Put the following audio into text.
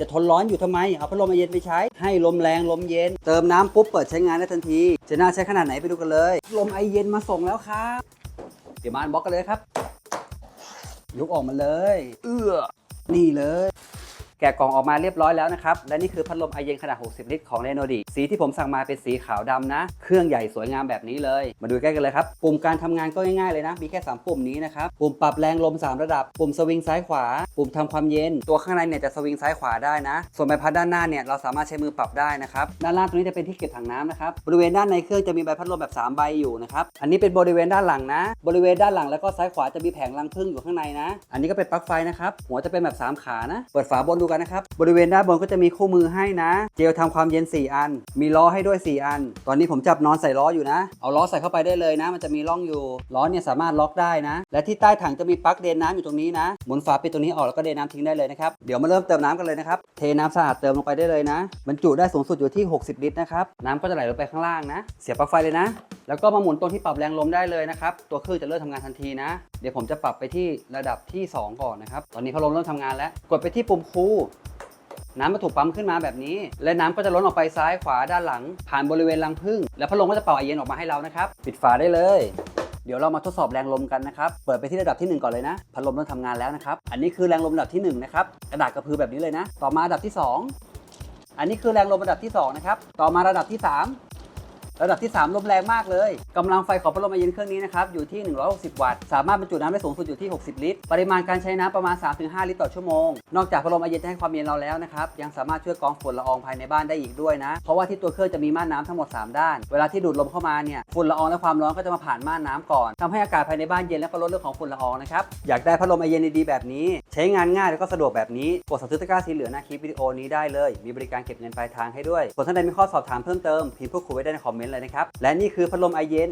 จะทนร้อนอยู่ทำไม เอาพัดลมไอเย็นไปใช้ ให้ลมแรงลมเย็น เติมน้ำปุ๊บเปิดใช้งานได้ทันที จะน่าใช้ขนาดไหนไปดูกันเลย ลมไอเย็นมาส่งแล้วครับ เดี๋ยวมาอันบล็อกกันเลยครับ ยกออกมาเลย เอื้อ นี่เลย แกะกล่องออกมาเรียบร้อยแล้วนะครับ และนี่คือพัดลมไอเย็นขนาด 60 ลิตรของเรโนดีสีที่ผมสั่งมาเป็นสีขาวดำนะ เครื่องใหญ่สวยงามแบบนี้เลย มาดูใกล้กันเลยครับ ปุ่มการทำงานก็ง่ายๆเลยนะ มีแค่ 3 ปุ่มนี้นะครับ ปุ่มปรับแรงลม 3 ระดับ ปุ่มสวิงซ้ายขวา ปุ่มทำความเย็น ตัวข้างในเนี่ยจะสวิงซ้ายขวาได้นะ ส่วนใบพัดด้านหน้าเนี่ยเราสามารถใช้มือปรับได้นะครับ ด้านล่างตรงนี้จะเป็นที่เก็บถังน้ำนะครับ บริเวณด้านในเครื่องจะมีใบพัดลมแบบ 3 ใบอยู่นะครับ อันนี้เป็นบริเวณด้านหลังนะ บริเวณด้านหลังแล้วก็ซ้ายขวาจะมีแผงรังผึ้งอยู่ข้างในนะ อันนี้ก็เป็นปลั๊กไฟนะครับ หัวจะเป็นแบบ 3 ขานะ เปิดฝาบนดูกันนะครับ บริเวณด้านบนก็จะมีคู่มือให้นะ เจลทำความเย็น 4 อัน มีล้อให้ด้วย 4 อัน ตอนนี้ผมจับนอนใส่ล้ออยู่นะ เอาล้อใส่เข้าไปได้เลยนะ มันจะมีร่องอยู่ ล้อเนี่ยสามารถล็อกได้นะ และที่ใต้ถังจะมีปลั๊กเดนน้ำอยู่ตรงนี้นะ หมุนฝาปิดตรงนี้ออกแล้วก็เดนน้ำทิ้งได้เลยนะครับ เดี๋ยวมาเริ่มเติมน้ำกันเลยนะครับ เทน้ำสะอาดเติมลงไปได้เลยนะ บรรจุได้สูงสุดอยู่ที่ 60 ลิตรนะครับ น้ำก็จะไหลลงไปข้างล่างนะ เสียบปลั๊กไฟเลยนะ แล้วก็มาหมุนตรงที่ปรับแรงลมได้เลยนะครับ ตัวเครื่องจะเริ่มทำงานทันทีนะ เดี๋ยวผมจะปรับไปที่ระดับที่ 2 ก่อนนะครับ ตอนนี้พัดลมเริ่มทำงานแล้ว กดไปที่ปุ่มคูน้ำมาถูกปั๊มขึ้นมาแบบนี้ และน้ำก็จะล้นออกไปซ้ายขวาด้านหลัง ผ่านบริเวณรังผึ้งแล้วพัดลมก็จะเป่าไอเย็นออกมาให้เรานะครับ ปิดฝาได้เลย เดี๋ยวเรามาทดสอบแรงลมกันนะครับ เปิดไปที่ระดับที่ 1 ก่อนเลยนะ พัดลมเริ่มทำงานแล้วนะครับ อันนี้คือแรงลมระดับที่1นะครับ กระดาษกระพือแบบนี้เลยนะ ต่อมาระดับที่ 2 อันนี้คือแรงลมระดับที่2นะครับ ต่อมาระดับที่ 3 ระดับที่ 3 ลมแรงมากเลยกำลังไฟของพัดลมไอเย็นเครื่องนี้นะครับ อยู่ที่ 160 วัตต์ สามารถบรรจุน้ำได้สูงสุดอยู่ที่ 60 ลิตร ปริมาณการใช้น้ำประมาณ 3-5 ลิตรต่อชั่วโมง นอกจากพัดลมไอเย็นจะให้ความเย็นเราแล้วนะครับ ยังสามารถช่วยกรองฝุ่นละอองภายในบ้านได้อีกด้วยนะ เพราะว่าที่ตัวเครื่องจะมีม่านน้ำทั้งหมด 3 ด้าน เวลาที่ดูดลมเข้ามาเนี่ย ฝุ่นละอองและความร้อนก็จะมาผ่านม่านน้ำก่อนทำให้อากาศภายในบ้านเย็นและก็ลดเรื่องของฝุ่นละอองนะครับ อยากได้พัดลมไอเย็นดีๆแบบนี้ ใช้งานง่ายแล้วก็สะดวกแบบนี้ กดสั่งซื้อตะกร้าสีเหลืองหน้าคลิปวิดีโอนี้ได้เลย มีบริการเก็บเงินปลายทางให้ด้วยส่วนท่านใดมีข้อสอบถามเพิ่มเติมพิมพ์พูดคุยไว้ได้ในคอมเมนต์เลยนะครับ และนี่คือพัดลมไอเย็น